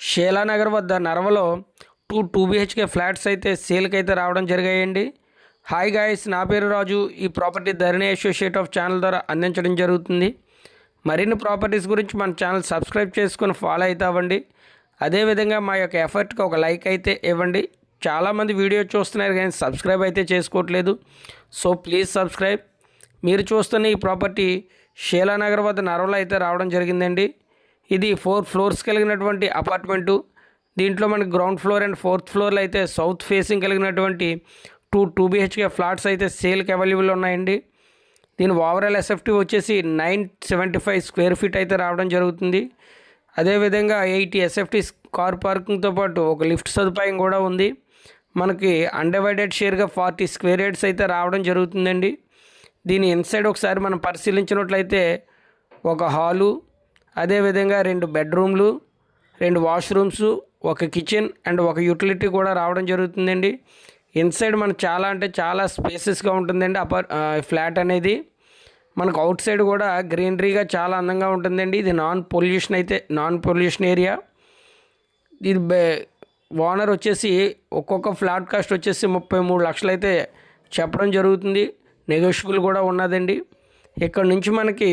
షేలానగర్ వద్ద నర్వలో two two BHK flats అయితే సేల్కి అయితే రావడం జరిగాయండి. హాయ్ గాయస్ నా పేరు రాజు. ఈ property Dharani associate of channel ద్వారా అందించడం జరుగుతుంది. మరిన్ని ప్రాపర్టీస్ గురించి మన ఛానల్ సబ్స్క్రైబ్ చేసుకొని ఫాలో అవుతామండి అదేవిధంగా మా యొక్క ఎఫర్ట్కి ఒక లైక్ అయితే ఇవ్వండి. చాలామంది వీడియో చూస్తున్నారు కానీ సబ్స్క్రైబ్ అయితే చేసుకోవట్లేదు. So please subscribe. మీరు చూస్తున్న ఈ ప్రాపర్టీ శీలానగర్ వద్ద నరవలో అయితే రావడం జరిగిందండి. ఇది ఫోర్ ఫ్లోర్స్ కలిగినటువంటి అపార్ట్మెంటు దీంట్లో మనకి గ్రౌండ్ ఫ్లోర్ అండ్ ఫోర్త్ ఫ్లోర్లో అయితే సౌత్ ఫేసింగ్ కలిగినటువంటి టూ టూ బిహెచ్కే ఫ్లాట్స్ అయితే సేల్కి అవైలబుల్ ఉన్నాయండి. దీని ఓవరాల్ ఎస్ఎఫ్టీ వచ్చేసి nine seventy five square feet అయితే రావడం జరుగుతుంది. అదేవిధంగా ఎయిటీ ఎస్ఎఫ్టీ కార్ పార్కింగ్తో పాటు ఒక లిఫ్ట్ సదుపాయం కూడా ఉంది. మనకి అన్డివైడెడ్ షేర్గా ఫార్టీ స్క్వేర్ యార్డ్స్ అయితే రావడం జరుగుతుందండి. దీని ఇన్సైడ్ ఒకసారి మనం పరిశీలించినట్లయితే ఒక హాలు అదేవిధంగా రెండు బెడ్రూమ్లు రెండు వాష్రూమ్స్ ఒక కిచెన్ అండ్ ఒక యూటిలిటీ కూడా రావడం జరుగుతుందండి. ఇన్సైడ్ మనకు చాలా అంటే చాలా స్పేసెస్గా ఉంటుందండి అపార్ ఫ్లాట్ అనేది. మనకు అవుట్ సైడ్ కూడా గ్రీనరీగా చాలా అందంగా ఉంటుందండి. ఇది నాన్ పొల్యూషన్ అయితే నాన్ పొల్యూషన్ ఏరియా. ఇది ఓనర్ వచ్చేసి ఒక్కొక్క ఫ్లాట్ కాస్ట్ వచ్చేసి ముప్పై మూడు లక్షలు అయితే చెప్పడం జరుగుతుంది. నెగోషియబుల్ కూడా ఉన్నదండి. ఇక్కడ నుంచి మనకి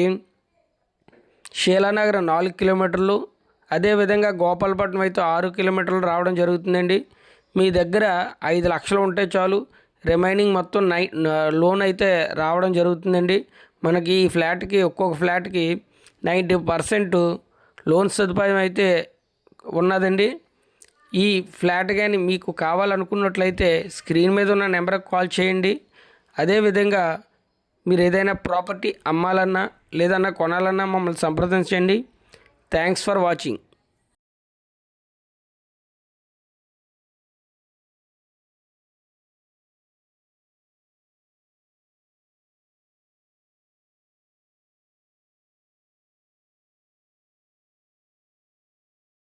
శీలానగరం నాలుగు కిలోమీటర్లు. అదేవిధంగా గోపాలపట్నం అయితే ఆరు కిలోమీటర్లు రావడం జరుగుతుందండి. మీ దగ్గర ఐదు లక్షలు ఉంటే చాలు. రిమైనింగ్ మొత్తం నై లోన్ అయితే రావడం జరుగుతుందండి. మనకి ఈ ఫ్లాట్కి ఒక్కొక్క ఫ్లాట్కి నైంటీ పర్సెంట్ లోన్ సదుపాయం అయితే ఉన్నదండి. ఈ ఫ్లాట్ కానీ మీకు కావాలనుకున్నట్లయితే స్క్రీన్ మీద ఉన్న నెంబర్కి కాల్ చేయండి. అదేవిధంగా మీరు ఏదైనా ప్రాపర్టీ అమ్మాలన్నా లేదన్నా కొనాలన్నా మమ్మల్ని సంప్రదించండి. Thanks for watching